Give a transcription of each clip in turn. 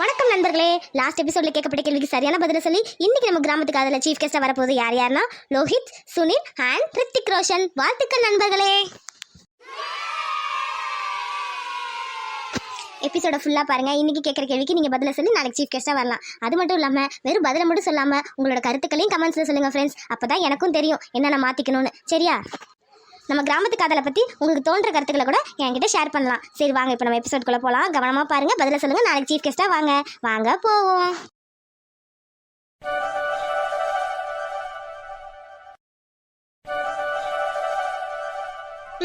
வணக்கம் நண்பர்களே. லாஸ்ட் எபிசோட்ல கேட்கப்பட்ட கேள்விக்கு சரியான பதில சொல்லி இன்னைக்கு நம்ம கிராமத்துக்கு அதில் சீஃப் கெஸ்டா வரப்போகுது யார் யாருன்னா லோஹித் சுனில் அண்ட் ரித்திக் ரோஷன். வாழ்த்துக்கள் நண்பர்களே. எபிசோட ஃபுல்லாக பாருங்க. இன்னைக்கு கேட்குற கேள்விக்கு நீங்கள் பதில சொல்லி நாளைக்கு சீஃப் கெஸ்ட்டாக வரலாம். அது மட்டும் இல்லாமல் வெறும் பதில மட்டும் சொல்லாமல் உங்களோட கருத்துக்களையும் கமெண்ட்ஸில் சொல்லுங்க ஃப்ரெண்ட்ஸ் அப்போ தான் எனக்கும் தெரியும் என்னென்ன மாற்றிக்கணும்னு சரியா? நம்ம கிராமத்து காதலை பற்றி உங்களுக்கு தோன்ற கருத்துக்களை கூட என்கிட்ட ஷேர் பண்ணலாம். சரி வாங்க இப்போ நம்ம எபிசோட்குள்ளே போகலாம் கவனமாக பாருங்க. பதில சொல்லுங்க. நாளைக்கு சீஃப் கெஸ்ட்டாக வாங்க. வாங்க போவோம்.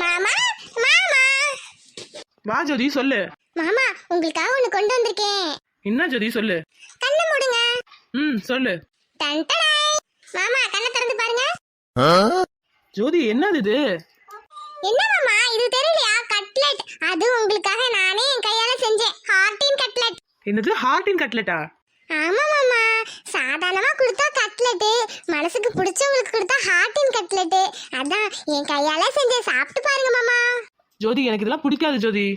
மாமா மாமா. வா ஜோதி சொல்லு. மாமா உங்களுக்காக ஒன்று கொண்டு வந்திருக்கேன். என்ன ஜோதி சொல்லு. கண்ணை மூடுங்க. ம் சொல்லு. டன். மாமா கண்ணை திறந்து பாருங்க. ஜோதி என்னது இது? என்ன மாமா இது தெரியலையா? கட்லெட் அது உங்களுக்காக நானே என் கையால செஞ்சேன். ஹார்டின் கட்லெட் என்னது? ஹார்டின் கட்லெட்டா ஆமா மாமா. சாதாரணமா கொடுத்தா கட்லெட்டு மனசுக்கு பிடிச்சவங்களுக்கு கொடுத்தா ஹார்டின் கட்லெட்டு அதான் என் கையால செஞ்சேன். சாப்பிட்டு பாருங்க மாமா. ஜோதி எனக்கு இதெல்லாம் பிடிக்காது ஜோதி.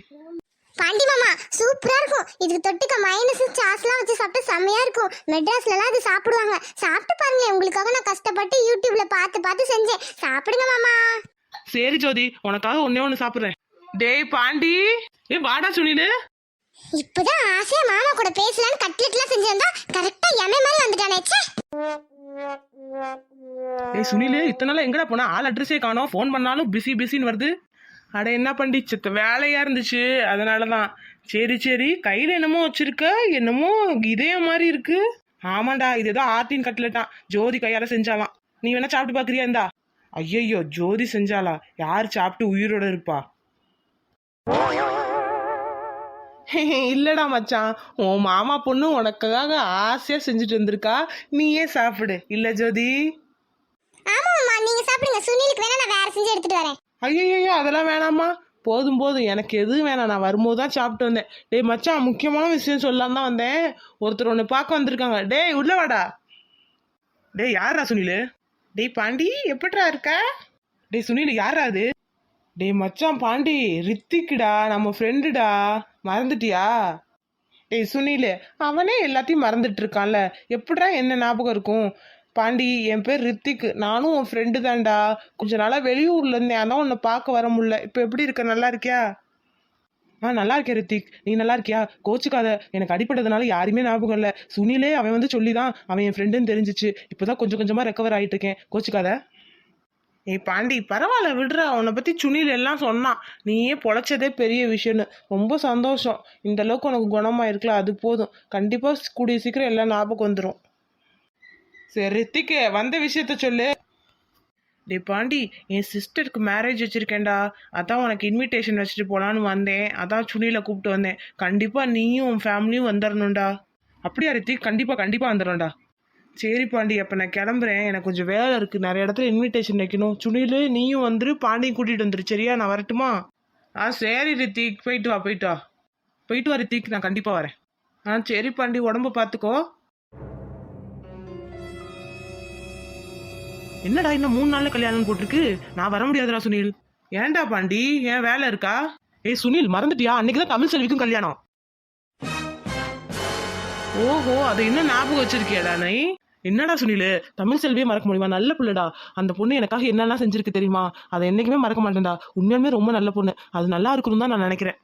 பாண்டி மாமா சூப்பரா இருக்கும். இதுக்கு தொட்டுக்க மைனஸ் சாஸ்லாம் வச்சு சாப்பிட்டு செம்மையா இருக்கும். மெட்ராஸ்ல எல்லாம் அது சாப்பிடுவாங்க. சாப்பிட்டு பாருங்க உங்களுக்காக நான் கஷ்டப்பட்டு யூடியூப்ல பார்த்து பார்த்து செஞ்சேன். சாப்பிடுங்க மாமா. சரி ஜோதி உனக்காக ஒன்னே ஒன்று சாப்பிட்றேன். டேய் பாண்டி. ஏ வாடா சுனிலு. இப்பதான் ஆசையா மாமா கூட பேசலாம்னு கட்லெட்லாம் செஞ்சிருந்தா கரெக்டா எமே மாதிரி வந்துட்டானே ச்சே. ஏய் சுனிலு இத்தனை நாள் எங்கடா போனா? ஆள் அட்ரஸே காணோம். ஃபோன் பண்ணாலும் பிஸி பிஸின்னு வருது. அட என்ன பண்ணி சித்த வேலையா இருந்துச்சு. அதனால தான் சரி சரி. கையில் என்னமோ வச்சிருக்க? என்னமோ இதே மாதிரி இருக்கு. ஆமாண்டா இதுதான் ஆர்டின் கட்லெட்டான் ஜோதி கையால செஞ்சாலாம். நீ வேணா சாப்பிட்டு பார்க்கறியா இந்தா? ஐயையோ ஜோதி செஞ்சாலா யார் சாப்பிட்டு உயிரோட இருப்பா? இல்லடா மச்சான் உன் மாமா பொண்ணு உனக்காக ஆசையா செஞ்சுட்டு வந்திருக்கா. நீயே சாப்பிடு. இல்ல ஜோதி? ஆமா மாமா நீங்க சாப்பிடுங்க. சுனிலுக்கு வேணா நான் வேற செஞ்சு எடுத்துட்டு வரேன். ஐயோ அதெல்லாம் வேணாம்மா போதும் போதும். எனக்கு எதுவும் வேணாம். நான் வரும்போது தான் சாப்பிட்டு வந்தேன். டேய் மச்சான் முக்கியமான விஷயம் சொல்லலாம் தான் வந்தேன். ஒருத்தர் ஒன்று பார்க்க வந்திருக்காங்க. டேய் உள்ள வாடா. டேய் யாரா சுனில்? டேய் பாண்டி எப்படிடா இருக்க? டேய் சுனில் யாரா அது? டேய் மச்சான் பாண்டி ரித்திக்குடா நம்ம ஃப்ரெண்டுடா மறந்துட்டியா? டேய் சுனில் அவனே எல்லாத்தையும் மறந்துட்டு இருக்கான்ல எப்படா என்ன ஞாபகம் இருக்கும்? பாண்டி என் பேர் ரித்திக் நானும் உன் ஃப்ரெண்டு தான்டா. கொஞ்ச நாளாக வெளியூர்ல இருந்தேன். அதான் உன்னை பார்க்க வர முடியல. இப்போ எப்படி இருக்க? நல்லா இருக்கியா? ஆ நல்லா இருக்கேன் ரித்திக். நீ நல்லா இருக்கியா? கோச்சுக்காத. எனக்கு அடிப்பட்டதுனால யாருமே ஞாபகம் இல்லை. சுனிலே அவன் வந்து சொல்லி தான் அவன் என் ஃப்ரெண்டுன்னு தெரிஞ்சிச்சு. இப்போதான் கொஞ்சம் கொஞ்சமாக ரெக்கவர் ஆகிட்டு இருக்கேன். கோச்சுக்காத. ஏய் பாண்டி பரவாயில்ல விடுறா. உன்னை பற்றி சுனில் எல்லாம் சொன்னான். நீயே பொழைச்சதே பெரிய விஷயம்னு. ரொம்ப சந்தோஷம். இந்த அளவுக்கு உனக்கு குணமாக இருக்கல அது போதும். கண்டிப்பாக கூடிய சீக்கிரம் எல்லாம் ஞாபகம் வந்துடும் சரி ரித்திக்கு வந்த விஷயத்த சொல்லு. டே பாண்டி என் சிஸ்டருக்கு மேரேஜ் வச்சுருக்கேன்டா. அதான் உனக்கு இன்விடேஷன் வச்சுட்டு போகலான்னு வந்தேன். அதான் சுனியில் கூப்பிட்டு வந்தேன். கண்டிப்பாக நீயும் உன் ஃபேமிலியும் வந்துடணும்டா அப்படியா ரித்திக்? கண்டிப்பாக கண்டிப்பாக வந்துடும்டா சரி பாண்டி அப்போ நான் கிளம்புறேன். எனக்கு கொஞ்சம் வேலை இருக்குது நிறைய இடத்துல இன்விடேஷன் வைக்கணும். சுனில் நீயும் வந்துரு. பாண்டியும் கூட்டிகிட்டு வந்துரு. சரியா? நான் வரட்டுமா? ஆ சரி ரித்திக். போயிட்டு வா போயிட்டு வா. போயிட்டு வா ரித்திக். நான் கண்டிப்பாக வரேன். ஆ சரி பாண்டி. உடம்ப பார்த்துக்கோ என்னடா இன்னும் மூணு நாள்ல கல்யாணம் போட்டிருக்கு? நான் வர முடியாதுடா சுனில். ஏன்டா பாண்டி? ஏன் வேலை இருக்கா? ஏய் சுனில் மறந்துட்டியா? அன்னைக்கு தான் தமிழ் செல்விக்கும் கல்யாணம். ஓஹோ அதை இன்னும் ஞாபகம் வச்சிருக்கியாடா நீ என்னடா சுனில்? தமிழ் செல்வியே மறக்க முடியுமா? நல்ல பிள்ளைடா. அந்த பொண்ணு எனக்காக என்னெல்லாம் செஞ்சிருக்கு தெரியுமா? அதை என்னைக்குமே மறக்க மாட்டேன்டா. உண்மையுமே ரொம்ப நல்ல பொண்ணு. அது நல்லா இருக்கணும் தான் நான் நினைக்கிறேன்.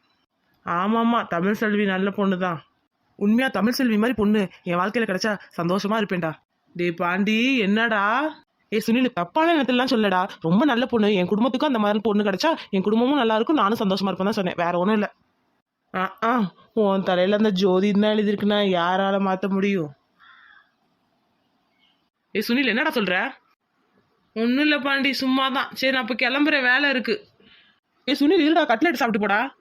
ஆமாம்மா தமிழ் செல்வி நல்ல பொண்ணு தான் உண்மையாக தமிழ் செல்வி மாதிரி பொண்ணு என் வாழ்க்கையில் கிடைச்சா சந்தோஷமா இருப்பேன்டா. டேய் பாண்டி என்னடா? ஏ சுனில் தப்பான நேரத்துலலாம் சொல்லடா ரொம்ப நல்ல பொண்ணு. என் குடும்பத்துக்கும் அந்த மாதிரி பொண்ணு கிடைச்சா என் குடும்பமும் நல்லா இருக்கும். நானும் சந்தோஷமா இருப்பேன் தான் சொன்னேன். வேற ஒன்றும் இல்லை. ஆ ஆ. உன் தலையில் அந்த ஜோதி தான் எழுதிருக்குன்னா யாரால மாற்ற முடியும்? ஏய் சுனில் என்னடா சொல்ற? ஒன்றும் இல்லை பாண்டி. சும்மா தான் சரி நான் இப்போ கிளம்புற வேலை இருக்கு. ஏய் சுனில் இருடா. கட்லெட் சாப்பிட்டு போடா.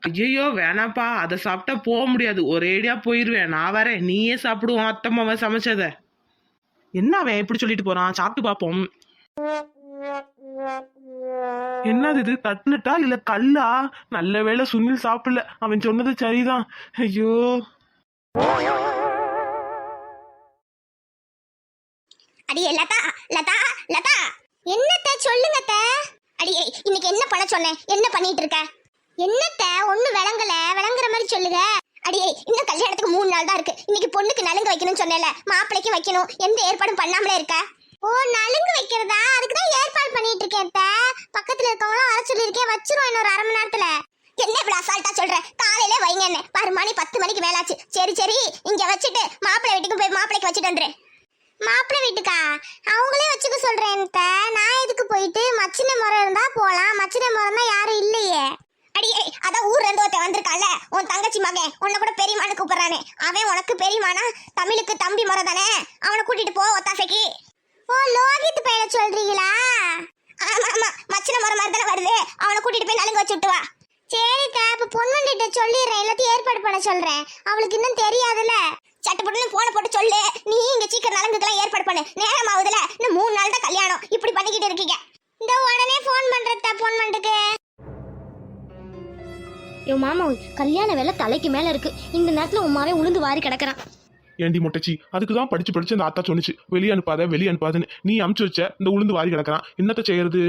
ஐயோ வேணாப்பா. அதை சாப்பிட்டா போக முடியாது. ஒரேடியா போயிடுவேன் நான் வரேன். நீயே சாப்பிடுவோம் அத்தம்மாவை சமைச்சதை. என்ன அவன் இப்படி சொல்லிட்டு போறான்? சாப்பிட்டு பார்ப்போம். என்னது இது? கட்லெட்டா இல்ல கல்லா? நல்ல வேளை சுனில் சாப்பிடல. அவன் சொன்னது சரிதான். ஐயோ. அடியே லதா லதா லதா. என்னத்த? சொல்லுங்கத்த. அடியே இன்னைக்கு என்ன பண்ண சொன்னேன்? என்ன பண்ணிட்டு இருக்க? என்னத்த? ஒண்ணு விளங்கல. விளங்குற மாதிரி சொல்லுங்க அடியே இன்னும் கல்யாணத்துக்கு மூணு நாள் தான் இருக்கு. இன்னைக்கு பொண்ணுக்கு நலுங்கு வைக்கணும்னு சொன்னேல மாப்பிளைக்கு வைக்கணும். எந்த ஏற்பாடும் பண்ணாமலே இருக்க? ஓ நலுங்கு வைக்கிறதா? அதுக்கு தான் ஏற்பாடு பண்ணிட்டு இருக்கேன் பக்கத்துல இருக்கவங்களும் வர சொல்லியிருக்கேன். வச்சிருவோம் இன்னொரு அரை மணி நேரத்துல. என்ன இப்படி அசால்ட்டா சொல்ற? காலையிலே வைங்க என்ன. பாரு மணி பத்து மணிக்கு மேலாச்சு. சரி சரி. இங்க வச்சுட்டு மாப்பிள்ளை வீட்டுக்கு போய் மாப்பிளைக்கு வச்சுட்டு வந்துரு. மாப்பிள்ளை வீட்டுக்கா? அவங்களே வச்சுக்க சொல்றேன் நான் எதுக்கு போயிட்டு? மச்சின முறை இருந்தா போலாம். மச்சின முறைன்னா யாரும் இல்லையே. அடியே அதான் ஊர்ல இருந்து ஒருத்தன் வந்திருக்கான்ல. உன் தங்கச்சி மகன். உன்னை கூட பெரியமானு கூப்பிடுறானே. அவன் உனக்கு பெரியமானா தமிழுக்கு தம்பி முறை தானே? அவனை கூட்டிட்டு போ ஒத்தாசைக்கு. ஓ லோகித் பையல சொல்றீங்களா? ஆமா ஆமா. மச்சின முறை மாதிரி தானே வருது. அவனை கூட்டிட்டு போய் நலுங்க வச்சு விட்டுவா சரிக்கா இப்ப பொண்ணுகிட்ட சொல்லிடுறேன். எல்லாத்தையும் ஏற்பாடு பண்ண சொல்றேன். அவளுக்கு இன்னும் தெரியாதுல்ல. சட்டப்பட்டு போன போட்டு சொல்லு. நீ இங்க சீக்கிரம் நலங்குக்கெல்லாம் ஏற்பாடு பண்ணு. நேரம் ஆகுதுல இன்னும் மூணு நாள் தான் கல்யாணம். இப்படி பண்ணிக்கிட்டு இருக்கீங்க. இந்த உடனே ஃபோன் பண்றதா ஃபோன் பண்ணிட்டு யோ மாமா கல்யாண வேலை தலைக்கு மேல இருக்கு. இந்த நேரத்துல உமாவே உளுந்து வாரி கிடக்குறான். ஏண்டி மொட்டச்சி அதுக்கு தான் படிச்சு படிச்சு அந்த ஆத்தா சொன்னுச்சு. வெளியே அனுப்பாத வெளியே அனுப்பாதுன்னு. நீ அமுச்சு வச்ச இந்த உளுந்து வாரி கிடக்குறான். என்னத்த செய்யறது?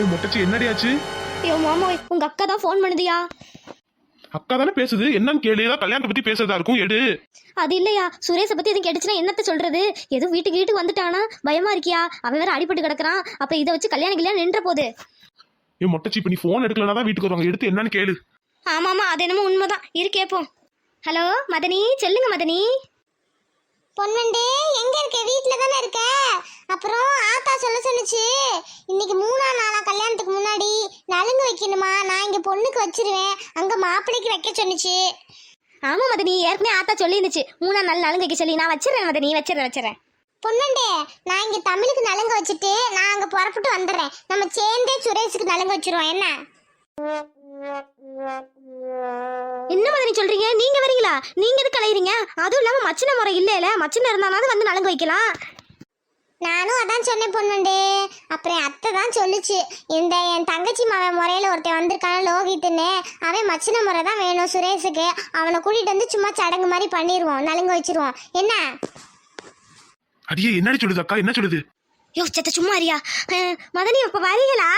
ஏய், மொட்டச்சி என்னடியாச்சு? யோ மாமா உங்க அக்கா தான் ஃபோன் பண்ணுதியா? அக்கா தானே பேசுது. என்னன்னு கேளு. ஏதாவது கல்யாணத்தை பத்தி பேசுறதா இருக்கும். எடு. அது இல்லையா? சுரேஷை பத்தி எதுவும் கிடைச்சுன்னா என்னத்த சொல்றது? எதுவும் வீட்டுக்கு வீட்டுக்கு வந்துட்டானா? பயமா இருக்கியா? அவன் வேற அடிபட்டு கிடக்குறான். அப்ப இதை வச்சு கல்யாணம் கல்யாணம் நின்ற போகுது ஏ மொட்டச்சி இப்ப நீ போன் எடுக்கலனா தான் வீட்டுக்கு வருவாங்க. எடுத்து என்னன்னு கேளு. ஆமாமா அது என்னமோ உண்மைதான். இரு கேப்போம். ஹலோ மதனி சொல்லுங்க மதனி. பொன்வண்டு எங்க இருக்க? வீட்ல தானே இருக்க? அப்புறம் ஆத்தா சொல்ல சொன்னுச்சு இன்னைக்கு மூணாம் நாளா கல்யாணத்துக்கு முன்னாடி நலுங்கு வைக்கணுமா? நான் இங்க பொண்ணுக்கு வச்சிருவேன். அங்க மாப்பிள்ளைக்கு வைக்க சொன்னுச்சு. ஆமா மதனி ஏற்கனவே ஆத்தா சொல்லிருந்துச்சு மூணாம் நாள் நலுங்கு வைக்க சொல்லி. நான் வச்சிடுறேன் மதனி வச்சிடுறேன் வச்சிடுறேன். பொன்னண்டே நான் இங்க தமிழுக்கு நலுங்கு வச்சுட்டு நான் அங்க புறப்பட்டு வந்துடுறேன். நம்ம சேர்ந்தே சுரேஷுக்கு நலுங்கு வச்சிருவோம். என்ன? என்ன மாதிரி சொல்றீங்க? நீங்க வரீங்களா? நீங்க எதுக்கு அலையறீங்க? அதுவும் இல்லாம மச்சின முறை இல்லைல மச்சின இருந்தாலும் வந்து நலங்கு வைக்கலாம். நானும் அதான் சொன்னேன் பொண்ணுண்டு அப்புறம் அத்தை தான் சொல்லுச்சு. இந்த என் தங்கச்சி மகன் முறையில் ஒருத்தன் வந்திருக்கான் லோகித்துன்னு. அவன் மச்சின முறை தான் வேணும் சுரேஷுக்கு. அவனை கூட்டிட்டு வந்து சும்மா சடங்கு மாதிரி பண்ணிடுவோம் நலுங்கு வச்சிருவோம். என்ன? அடியே என்னடி சொல்லுது அக்கா? என்ன சொல்லுது? யோ சத்த சும்மா அறியா மதனி இப்ப வரீங்களா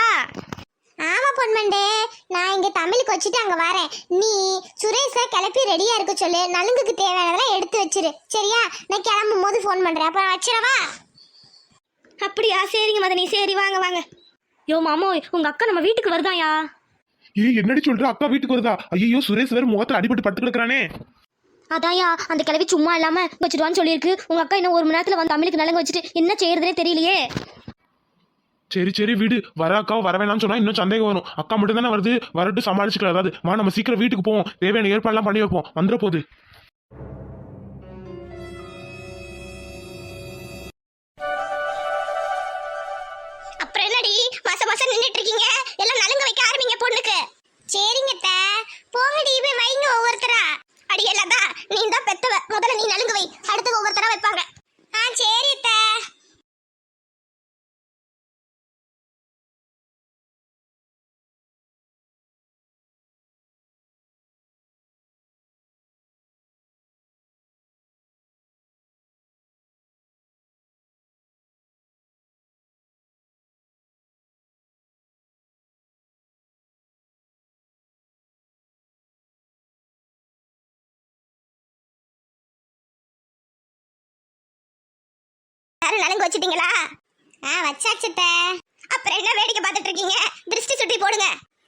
ஆமா பொன்மண்டே. நான் இங்க தமிழுக்கு வச்சுட்டு அங்க வரேன். நீ சுரேஷ கிளப்பி ரெடியா இருக்க சொல்லு. நலுங்குக்கு தேவையானதெல்லாம் எடுத்து வச்சிரு. சரியா? நான் கிளம்பும் போது ஃபோன் பண்றேன். அப்புறம் வச்சிடவா அப்படியா? சரிங்க மதனி. சரி வாங்க வாங்க. யோ மாமோ உங்க அக்கா நம்ம வீட்டுக்கு வருதாயா? ஏய் என்னடி சொல்ற? அக்கா வீட்டுக்கு வருதா? ஐயோ சுரேஷ் வேற முகத்துல அடிபட்டு படுத்து கிடக்குறானே. அதான்யா அந்த கிளவி சும்மா இல்லாம வச்சுடுவான்னு சொல்லியிருக்கு. உங்க அக்கா இன்னும் ஒரு மணி நேரத்துல வந்து தமிழுக்கு நலங்க வச்சுட்டு என்ன செய்யறதுனே தெரியலையே. சரி சரி வீடு. வர அக்கா வர வேணாம்னு சொன்னா இன்னும் சந்தேகம் வரும். அக்கா மட்டும் தானே வருது? வரட்டு சமாளிச்சுக்கலாம். அதாவது வா நம்ம சீக்கிரம் வீட்டுக்கு போவோம். தேவையான ஏற்பாடுலாம் பண்ணி வைப்போம். வந்துட போகுது யாரும் நலுங்கு வச்சிட்டீங்களா? ஆ வச்சாச்சுட்ட அப்புறம் என்ன வேடிக்கை பார்த்துட்டு இருக்கீங்க? திருஷ்டி சுட்டி போடுங்க.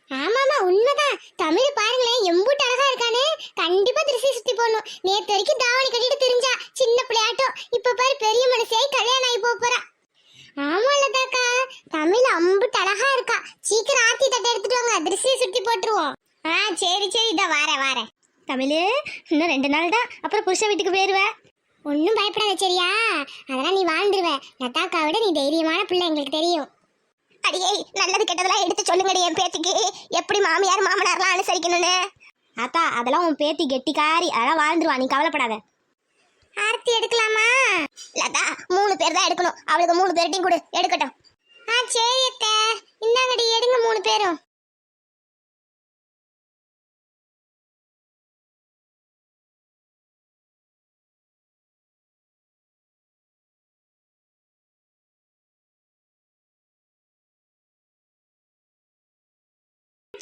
ஆமாமா உண்மைதான். தமிழ் பாருங்களேன் எம்பூட்டு அழகா இருக்கானே. கண்டிப்பா திருஷ்டி சுத்தி போடணும். நேத்து வரைக்கும் தாவணி கட்டிட்டு தெரிஞ்சா சின்ன பிள்ளையாட்டம். இப்ப பாரு பெரிய மனுஷியாய் கல்யாணம் ஆகி போக போறா. ஆமா லதாக்கா தமிழ் அம்புட்டு அழகா இருக்கா. சீக்கிரம் ஆத்தி தட்டை எடுத்துட்டு வாங்க. திருஷ்டி சுத்தி போட்டுருவோம். ஆ சரி சரி இத வாரேன் வாரேன். தமிழ் இன்னும் ரெண்டு நாள் தான் அப்புறம் புருஷன் வீட்டுக்கு போயிருவேன் ஒன்றும் பயப்படாத சரியா? அதெல்லாம் நீ வாழ்ந்துருவ. லதாக்கா விட நீ தைரியமான பிள்ளை எங்களுக்கு தெரியும். அடியே நல்லது கெட்டதெல்லாம் எடுத்து சொல்லுங்கடி என் பேத்திக்கு. எப்படி மாமியார் மாமனார்லாம் அனுசரிக்கணும்னு? அத்தா அதெல்லாம் உன் பேத்தி கெட்டிக்காரி அதெல்லாம் வாழ்ந்துருவா நீ கவலைப்படாத. ஆர்த்தி எடுக்கலாமா? லதா மூணு பேர் தான் எடுக்கணும். அவளுக்கு மூணு பேர்ட்டையும் கொடு. எடுக்கட்டும். ஆ சரி அத்தை. இந்தாங்கடி எடுங்க மூணு பேரும்.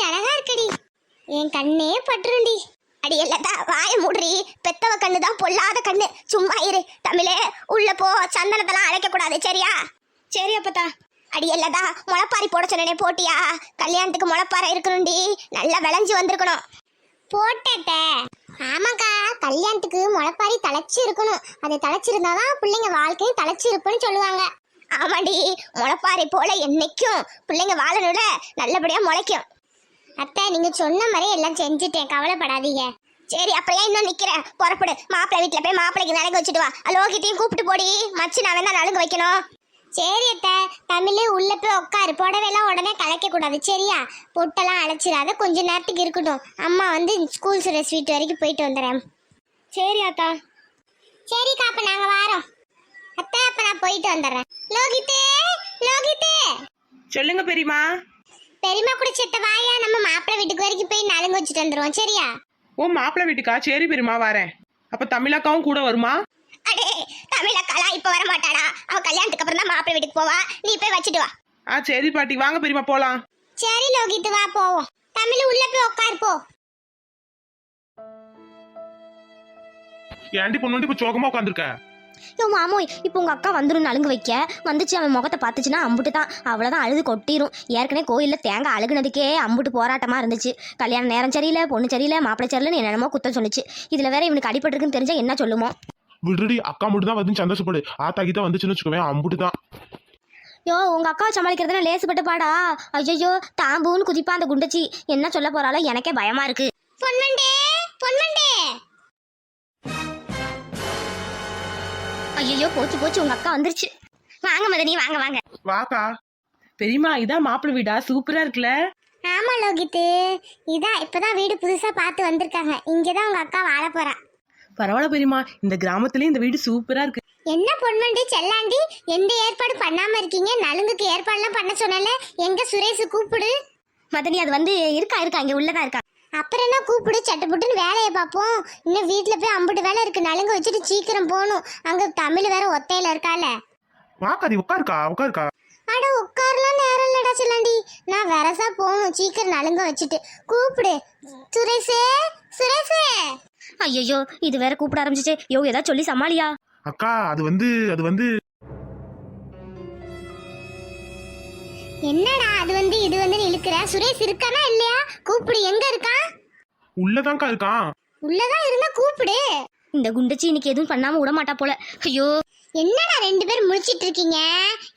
அழகா இருக்கடி. என் கண்ணே பற்றுண்டி அடி இல்லதா வாய மூடுறி. பெத்தவ கண்ணு தான் பொல்லாத கண்ணு. சும்மா இரு. தமிழே உள்ள போ. சந்தனத்தெல்லாம் அழைக்க கூடாது சரியா? சரி அப்பதா அடி இல்லதா முளைப்பாரி போட சொன்னனே போட்டியா? கல்யாணத்துக்கு முளைப்பாறை இருக்கணும்டி நல்லா விளைஞ்சு வந்திருக்கணும். போட்டேட்ட ஆமாக்கா கல்யாணத்துக்கு முளைப்பாரி தலைச்சு இருக்கணும். அது தலைச்சிருந்தாதான் பிள்ளைங்க வாழ்க்கையும் தலைச்சு இருப்புன்னு சொல்லுவாங்க. ஆமாடி முளைப்பாரி போல என்னைக்கும் பிள்ளைங்க வாழணும்ல. நல்லபடியா முளைக்கும். அத்தை நீங்க சொன்ன மாதிரி எல்லாம் செஞ்சுட்டேன். கவலைப்படாதீங்க. சரி அப்புறம் ஏன் இன்னும் நிக்கிறேன் புறப்படு. மாப்பிள்ளை வீட்டுல போய் மாப்பிள்ளைக்கு நலங்கு வச்சுட்டு வா. லோகிட்டையும் கூப்பிட்டு போடி. மச்சி நான் வேணா நலங்கு வைக்கணும். சரி அத்தை. தமிழ் உள்ள போய் உட்காரு புடவைலாம் உடனே கலைக்க கூடாது சரியா? பொட்டெல்லாம் அழைச்சிடாத கொஞ்ச நேரத்துக்கு இருக்கட்டும். அம்மா வந்து ஸ்கூல் சுட வீட்டு வரைக்கும் போயிட்டு வந்துடுறேன். சரி அத்தா. சரிக்கா அப்ப நாங்க வாரோம். அத்தை அப்ப நான் போயிட்டு வந்துடுறேன். லோகித்தே லோகித்தே. சொல்லுங்க பெரியமா பெரியம்மா கூட செத்த வாயா நம்ம மாப்பிள்ளை வீட்டுக்கு வரைக்கும் போய் நலுங்கு வச்சுட்டு வந்துருவோம் சரியா? ஓ மாப்பிள்ளை வீட்டுக்கா? சரி பெரியமா வரேன். அப்ப தமிழாக்காவும் கூட வருமா? அடே தமிழக்காலா இப்ப வர மாட்டாடா. அவ கல்யாணத்துக்கு அப்புறம் தான் மாப்பிள்ளை வீட்டுக்கு போவா. நீ போய் வச்சுட்டு வா. ஆ சரி பாட்டி. வாங்க பெரியமா போலாம். சரி லோகித்து வா போவோம். தமிழ் உள்ள போய் உட்காரு போ. ஏன்டி பொண்ணு இப்ப சோகமா உட்காந்துருக்க யோ மாமோய் இப்போ உங்க அக்கா வந்துடும் நலுங்கு வைக்க. வந்துச்சு அவன் முகத்தை பார்த்துச்சுன்னா அம்புட்டு தான் அவ்வளோதான் அழுது கொட்டிரும். ஏற்கனவே கோயிலில் தேங்காய் அழுகுனதுக்கே அம்புட்டு போராட்டமா இருந்துச்சு. கல்யாண நேரம் சரியில்லை பொண்ணு சரியில்லை மாப்பிள்ளை சரியில்லைன்னு என்னென்னமோ குத்தம் சொல்லுச்சு. இதுல வேற இவனுக்கு அடிபட்டிருக்குன்னு தெரிஞ்சா என்ன சொல்லுமோ? விடுடி அக்கா மட்டும் தான் வந்து சந்தோஷப்படு. ஆத்தா கீதா வந்துச்சுன்னு வச்சுக்கோவேன் அம்புட்டு தான் யோ உங்க அக்கா சமாளிக்கிறதுனா லேசுப்பட்ட பாடா. ஐயோ தாம்பூன்னு குதிப்பா அந்த குண்டச்சி. என்ன சொல்ல போறாளோ எனக்கே பயமா இருக்கு. பொன்வண்டே பொன்வண்டே ஐயோ போச்சு போச்சு உங்க அக்கா வந்துருச்சு. வாங்க மதனி வாங்க வாங்க. வாக்கா. பெரியமா இதான் மாப்பிள்ளை வீடா? சூப்பரா இருக்குல்ல? ஆமா லோகித்து. இதான் இப்பதான் வீடு புதுசா பார்த்து வந்திருக்காங்க. இங்கதான் உங்க அக்கா வாழ போறா. பரவாயில்ல பெரியமா இந்த கிராமத்துலயே இந்த வீடு சூப்பரா இருக்கு. என்ன பொன்வண்டி செல்லாண்டி? எந்த ஏற்பாடு பண்ணாம இருக்கீங்க? நலுங்குக்கு ஏற்பாடுலாம் பண்ண சொன்னல எங்க சுரேஷ் கூப்பிடு. மதனி அது வந்து இருக்கா இருக்கா? இங்க உள்ளதா இருக்கா? அப்புறம் என்ன கூப்பிடு சட்டுப்புட்டுன்னு வேலையை பார்ப்போம். இன்னும் வீட்டில் போய் அம்புட்டு வேலை இருக்கு. நலுங்கு வச்சுட்டு சீக்கிரம் போகணும். அங்கே தமிழ் வேற ஒத்தையில இருக்கால. வாக்கா நீ உட்காருக்கா உட்காருக்கா. அட உட்காரலாம் நேரம் இல்லடா செல்லாண்டி. நான் வரசா போகணும். சீக்கிரம் நலுங்க வச்சுட்டு. கூப்பிடு. சுரேஷே சுரேஷே. ஐயோ இது வேற கூப்பிட ஆரம்பிச்சிச்சு. யோ ஏதாவது சொல்லி சமாளியா? அக்கா அது வந்து அது வந்து என்னடா அது வந்து இது வந்து இழுக்கிற? சுரேஷ் இருக்கானா இல்லையா? கூப்பிடு. எங்க இருக்கான் உள்ளதான்க்கா இருக்கான் உள்ளதான் இருந்தா கூப்பிடு. இந்த குண்டச்சி இன்னைக்கு எதுவும் பண்ணாம விட மாட்டா போல. ஐயோ. என்னடா ரெண்டு பேரும் முழிச்சிட்டு இருக்கீங்க?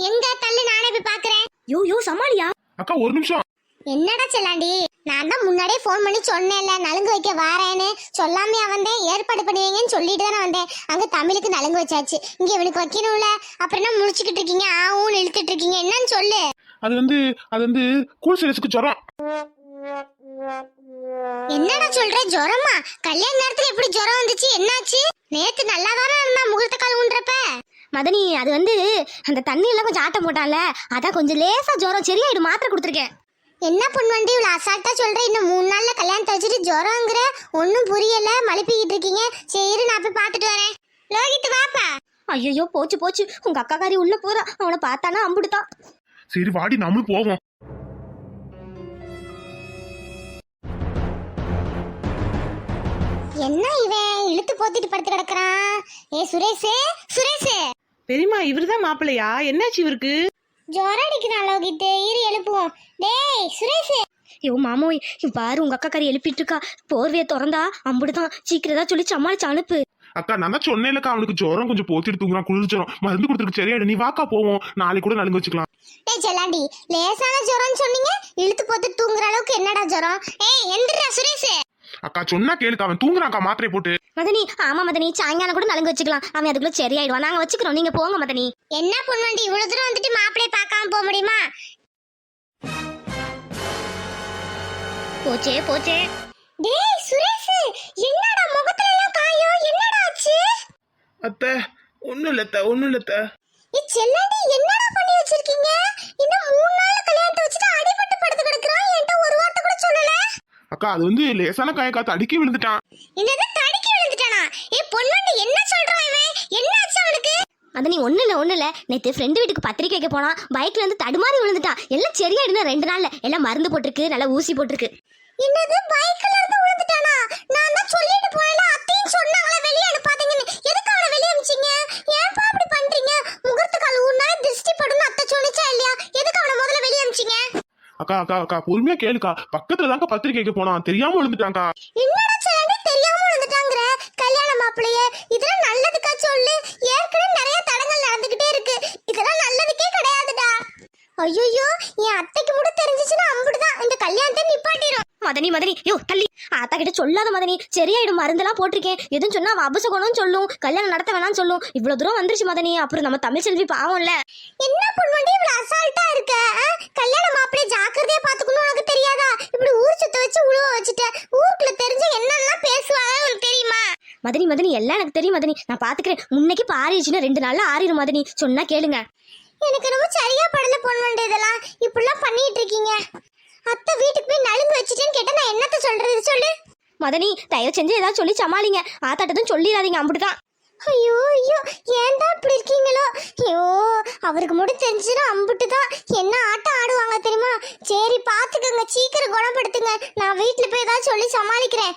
எங்க தள்ளு நானே போய் பாக்குறேன். யோ யோ சமாளியா? அக்கா ஒரு நிமிஷம். என்னடா செல்லாண்டி? நான் தான் முன்னாடியே ஃபோன் பண்ணி சொன்னேன்ல நலுங்கு வைக்க வாரேன்னு. சொல்லாமையா வந்தேன் ஏற்பாடு பண்ணுவீங்கன்னு சொல்லிட்டு தானே வந்தேன். அங்க தமிழுக்கு நலுங்கு வச்சாச்சு. இங்க இவனுக்கு வைக்கணும்ல? அப்புறம் என்ன முடிச்சுக்கிட்டு இருக்கீங்க? ஆவும் இழுத்துட்டு இருக்கீங்க. என்னன்னு சொல்லு. அது வந்து அது வந்து கூல் சிரசுக்கு ஜுரம். என்னடா சொல்ற? ஜுரமா? கல்யாண நேரத்துல எப்படி ஜுரம் வந்துச்சு? என்னாச்சு? நேத்து நல்லா தானே இருந்தா முகூர்த்த கால் ஊன்றப்ப? மதனி அது வந்து அந்த தண்ணி எல்லாம் கொஞ்சம் ஆட்டம் போட்டான்ல. அதான் கொஞ்சம் லேசா ஜுரம் சரியாயிடும். மாத்திரை கொடுத்துருக்கேன். என்ன பொண்ணுவண்டி இவ்வளவு அசால்ட்டா சொல்ற? இன்னும் மூணு நாள்ல கல்யாணத்தை வச்சுட்டு ஜுரங்கிற ஒன்னும் புரியல. மழுப்பிக்கிட்டு இருக்கீங்க சரி நான் போய் பார்த்துட்டு வரேன். லோகித்து வாப்பா. ஐயோ போச்சு போச்சு. உங்க அக்காக்காரி உள்ள போறா. அவனை பார்த்தானா அம்புடுதான். சரி வாடி நம்மளும் போவோம். என்ன இவன்? இழுத்து போத்திட்டு படுத்து கிடக்குறான். ஏ சுரேஷே சுரேஷே. பெரியமா இவருதான் மாப்பிள்ளையா? என்னாச்சு இவருக்கு? ஜுரம் அடிக்கிறான் லோகித்து இரு எழுப்புவோம். டேய் சுரேஷே. ஐயோ மாமோய் இங்க பாரு உங்க அக்காக்காரி எழுப்பிட்டு இருக்கா போர்வையை திறந்தா அம்புடுதான். சீக்கிரதா சொல்லி சமாளிச்சு அனுப்பு. அக்கா நான் தான் சொன்னேன்லக்கா அவனுக்கு ஜுரம் கொஞ்சம் போத்திட்டு தூங்குறான் குளிர் ஜுரம். மருந்து கொடுத்துருக்கு சரியாயிடு. நீ வாக்கா போவோம். நாளைக்கு கூட நலுங்கு வச்சுக்கலாம். டேய் செல்லாண்டி லேசான ஜுரம்னு சொன்னீங்க இழுத்து போட்டு தூங்குற அளவுக்கு என்னடா ஜுரம்? ஏய் எந்திரா சுரேஷே. அக்கா சொன்னா கேளுக்கா அவன் தூங்குறான்க்கா மாத்திரை போட்டு. மதனி ஆமா மதனி சாயங்காலம் கூட நலுங்கு வச்சுக்கலாம். அவன் அதுக்குள்ள சரியாயிடுவான். நாங்க வச்சுக்கிறோம். நீங்க போங்க மதனி. என்ன பொண்ணுண்டி இவ்வளவு தூரம் வந்துட்டு மாப்பிளைய பார்க்காம போக முடியுமா? போச்சே போச்சே. டேய் சுரேஷ் என்னடா முகத்துல எல்லாம் காயம் என்னடா ஆச்சு? அத்தை ஒண்ணும் இல்லத்த ஒண்ணும் இல்லத்த ஏ செல்லாண்டி என்னடா பண்ணி வச்சிருக்கீங்க இன்னும் மூணு நாள் கல்யாணத்தை வச்சுட்டு அடிபட்டு படுத்து கிடக்குறான் என்கிட்ட ஒரு வார்த்தை கூட சொல்லல அக்கா அது வந்து லேசான காய காத்து அடிக்கி விழுந்துட்டான். என்னது? தடுக்கி விழுந்துட்டானா? ஏ பொண்ணுண்டி என்ன சொல்றான் இவன்? என்ன ஆச்சு அவனுக்கு மதனி ஒண்ணு இல்ல ஒண்ணு இல்ல. நேத்து ஃப்ரெண்டு வீட்டுக்கு பத்திரிக்கை வைக்க போனா பைக்ல இருந்து தடுமாறி விழுந்துட்டான். எல்லாம் சரியாயிடுனா ரெண்டு நாள்ல. எல்லாம் மருந்து போட்டிருக்கு நல்லா ஊசி போட்டிருக்கு. என்னது? பைக்ல இருந்து விழுந்துட்டானா? நான் தான் சொல்லிட்டு போனல அத்தையும் சொன்னாங்களே வெளிய அனுப்பாதீங்கன்னு எதுக்கு அவனை வெளிய அனுப்பிச்சீங்க ஏன்பா அப்படி பண்றீங்க முகூர்த்த கால் ஊனால திருஷ்டி படுன்னு அத்தை சொன்னிச்சா இல்லையா எதுக்கு அவனை முதல்ல வெளிய அனுப்பிச்சீங்க அக்கா அக்கா அக்கா பொறுமையா கேளுக்கா. பக்கத்துல தாங்க பத்திரிக்கைக்கு போனான் தெரியாம விழுந்துட்டாங்கா என்னடா சொல்லி தெரியாம விழுந்துட்டாங்கற. கல்யாண மாப்பிளையே இதெல்லாம் நல்லதுக்கா சொல்லு. ஏற்கனவே நிறைய தடங்கள் நடந்துகிட்டே இருக்கு. இதெல்லாம் நல்லதுக்கே கிடையாதுடா. ஐயோ என் அத்தைக்கு மட்டும் தெரிஞ்சிச்சுன்னா அம்புடுதான். இந்த கல்யாணத்தை நிப்பாட்டிரும். மதனி மதனி யோ தள்ளி. ஆத்தா கிட்ட சொல்லாத மதனி. சரியாயிடும் மருந்தெல்லாம் போட்டிருக்கேன். எதுவும் சொன்னா அவ அபசகுணம் சொல்லும். கல்யாணம் நடத்த வேணாம்னு சொல்லும். இவ்வளவு தூரம் வந்துருச்சு மதனி. அப்புறம் நம்ம தமிழ் செல்வி பாவம்ல. என்ன பொண்ணுண்டி இவ்வளவு அசால்ட்டா இருக்க ஆ? கல்யாண மாப்பிளைய ஜாக்கிரதையா பாத்துக்கணும் உனக்கு தெரியாதா இப்படி ஊர் சுத்த வச்சு உழுவ வச்சுட்ட ஊருக்குள்ள தெரிஞ்சு என்னெல்லாம் பேசுவாங்க உனக்கு தெரியுமா மதனி மதனி எல்லாம் எனக்கு தெரியும் மதனி. நான் பாத்துக்கிறேன். முன்னைக்கு பாரிச்சுன்னா ரெண்டு நாள்ல ஆறிடும் மதனி. சொன்னா கேளுங்க. எனக்கு ரொம்ப சரியா படல பொண்ணு இதெல்லாம். இப்படிலாம் பண்ணிட்டு இருக்கீங்க. அத்தை வீட்டுக்கு போய் நலுங்கு வச்சுட்டேன்னு கேட்டா நான் என்னத்த சொல்றது? சொல்லு. மதனி தயவு செஞ்சு ஏதாவது சொல்லி சமாளிங்க. ஆத்தாட்டதும் சொல்லிடாதீங்க அப்படிதான். ஐயோ ஐயோ ஏன்டா இப்படி இருக்கீங்களோ? ஐயோ அவருக்கு மட்டும் தெரிஞ்சுன்னா அம்புட்டு தான் என்ன ஆட்டம் ஆடுவாங்க தெரியுமா? சரி பாத்துக்கோங்க. சீக்கிரம் குணப்படுத்துங்க. நான் வீட்டுல போய் ஏதாவது சொல்லி சமாளிக்கிறேன்.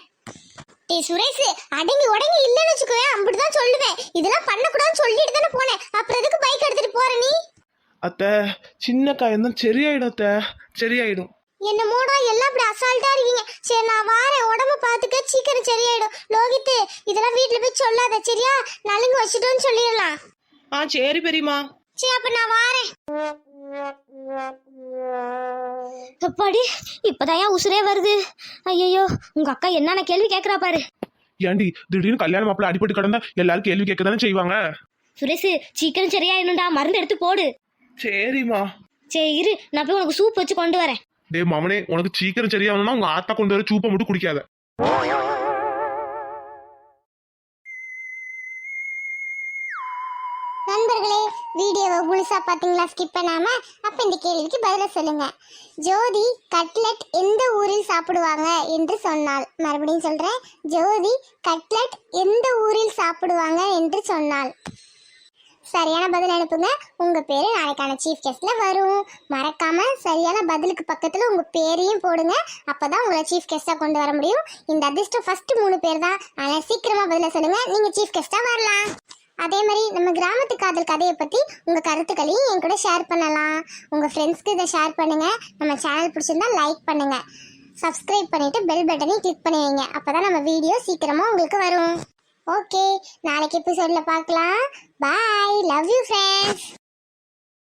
டேய் சுரேஷ் அடங்கி உடங்கி இல்லைன்னு வச்சுக்கோயேன் அம்புட்டு தான் சொல்லுவேன். இதெல்லாம் பண்ணக்கூடாதுன்னு சொல்லிட்டு தானே போனேன். அப்புறம் எதுக்கு பைக் எடுத்துட்டு போற நீ? அத்தை சின்ன காயம் தான் சரியாயிடும் அத்தை. சரியாயிடும். என்னமோடா எல்லாம் இப்படி அசால்ட்டா இருக்கீங்க. சரி நான் வாரேன். உடம்ப பாத்துக்க சீக்கிரம் சரியாயிடும். லோகித்து இதெல்லாம் வீட்டுல போய் சொல்லாத சரியா? நலுங்கு வச்சுட்டோன்னு சொல்லிடலாம். ஆ சரி பெரியம்மா. சரி அப்ப நான் வாரேன். அப்பாடி இப்பதான் உசுரே வருது. ஐயோ உங்க அக்கா என்னென்ன கேள்வி கேக்குறா பாரு. ஏண்டி திடீர்னு கல்யாண மாப்பிள்ள அடிபட்டு கிடந்தா எல்லாரும் கேள்வி கேட்க தானே செய்வாங்க? சுரேஷ் சீக்கிரம் சரியாயிடும்டா. மருந்து எடுத்து போடு. சரிம்மா. சரி இரு. நான் போய் உனக்கு சூப் வச்சு கொண்டு வரேன். டேய் மவனே உனக்கு சீக்கிரம் சரியாகணும்னா உங்க ஆத்தா கொண்டு வர சூப்பை மட்டும் குடிக்காத. முழுசா பாத்தீங்களா? ஸ்கிப் பண்ணாம அப்ப இந்த கேள்விக்கு பதில சொல்லுங்க. ஜோதி கட்லெட் எந்த ஊரில் சாப்பிடுவாங்க என்று சொன்னாள். மறுபடியும் சொல்றேன். ஜோதி கட்லெட் எந்த ஊரில் சாப்பிடுவாங்க என்று சொன்னாள். சரியான பதில் அனுப்புங்க. உங்க பேரு நாளைக்கான சீஃப் கெஸ்ட்ல வரும். மறக்காம சரியான பதிலுக்கு பக்கத்துல உங்க பேரையும் போடுங்க. அப்பதான் உங்களை சீஃப் கெஸ்டா கொண்டு வர முடியும். இந்த அதிர்ஷ்டம் ஃபர்ஸ்ட் மூணு பேர் தான். அதனால சீக்கிரமா பதில சொல்லுங்க. நீங்க சீஃப் கெஸ்டா வரலாம். அதே மாதிரி நம்ம கிராமத்து காதல் கதையை பற்றி உங்கள் கருத்துக்களையும் என் கூட ஷேர் பண்ணலாம். உங்கள் ஃப்ரெண்ட்ஸ்க்கு இதை ஷேர் பண்ணுங்கள் நம்ம சேனல் பிடிச்சிருந்தா லைக் பண்ணுங்கள் சப்ஸ்கிரைப் பண்ணிவிட்டு பெல் பட்டனையும் கிளிக் பண்ணி வைங்க. அப்பதான் நம்ம வீடியோ சீக்கிரமாக உங்களுக்கு வரும். ஓகே நாளைக்கு எபிசோடில் பார்க்கலாம். Bye love you friends